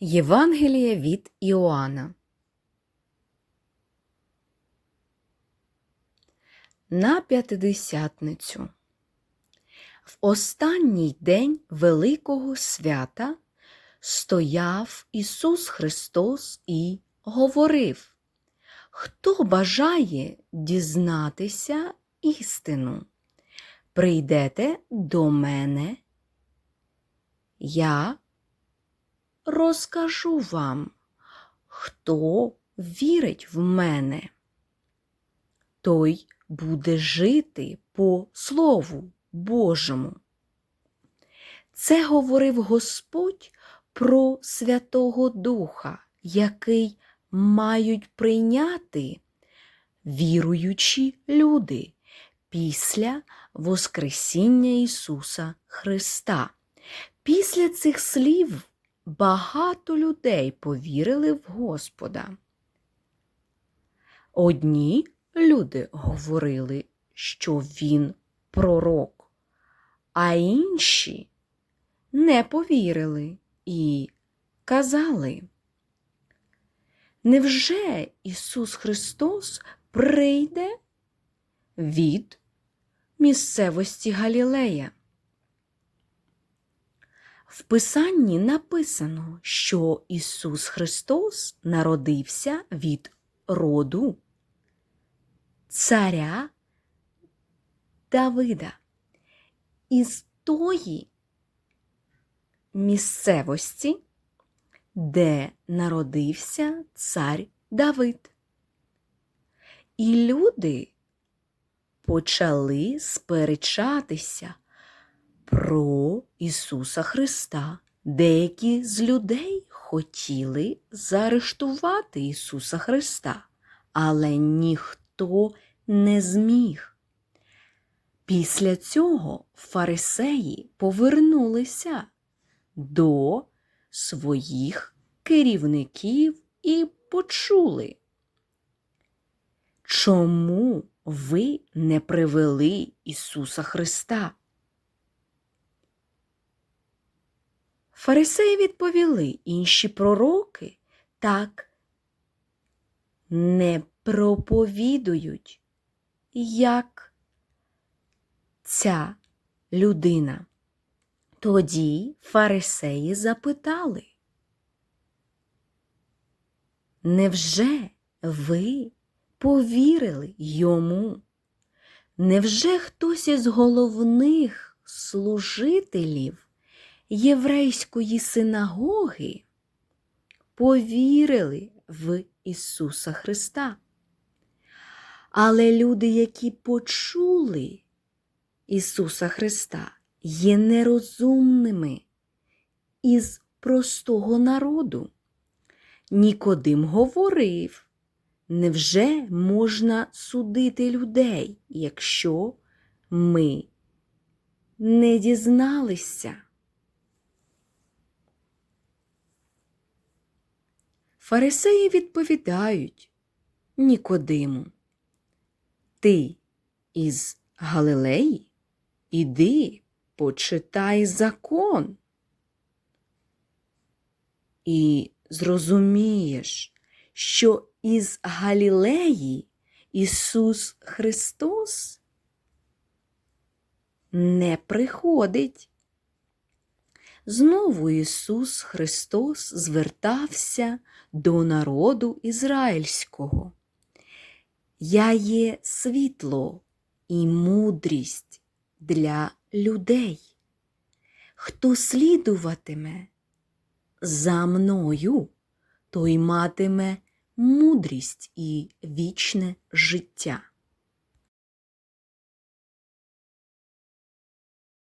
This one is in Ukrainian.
Євангеліє від Іоанна. На п'ятидесятницю. В останній день Великого свята стояв Ісус Христос і говорив, Хто бажає дізнатися істину, прийдете до мене, я розкажу вам, хто вірить в мене, той буде жити по Слову Божому. Це говорив Господь про Святого Духа, який мають прийняти віруючі люди після Воскресіння Ісуса Христа. Після цих слів багато людей повірили в Господа. Одні люди говорили, що він пророк, а інші не повірили і казали. Невже Ісус Христос прийде від місцевості Галілея? В Писанні написано, що Ісус Христос народився від роду царя Давида із тої місцевості, де народився цар Давид. І люди почали сперечатися про Ісуса Христа. Деякі з людей хотіли заарештувати Ісуса Христа, але ніхто не зміг. Після цього фарисеї повернулися до своїх керівників і почули. Чому ви не привели Ісуса Христа? Фарисеї відповіли, інші пророки так не проповідують, як ця людина. Тоді фарисеї запитали, Невже ви повірили йому? Невже хтось із головних служителів єврейської синагоги повірили в Ісуса Христа? Але люди, які почули Ісуса Христа, є нерозумними із простого народу. Нікодим говорив, невже можна судити людей, якщо ми не дізналися? Фарисеї відповідають Нікодиму, ти із Галилеї? Іди, почитай закон. І зрозумієш, що із Галілеї Ісус Христос не приходить. Знову Ісус Христос звертався до народу ізраїльського. Я є світло і мудрість для людей. Хто слідуватиме за мною, той матиме мудрість і вічне життя.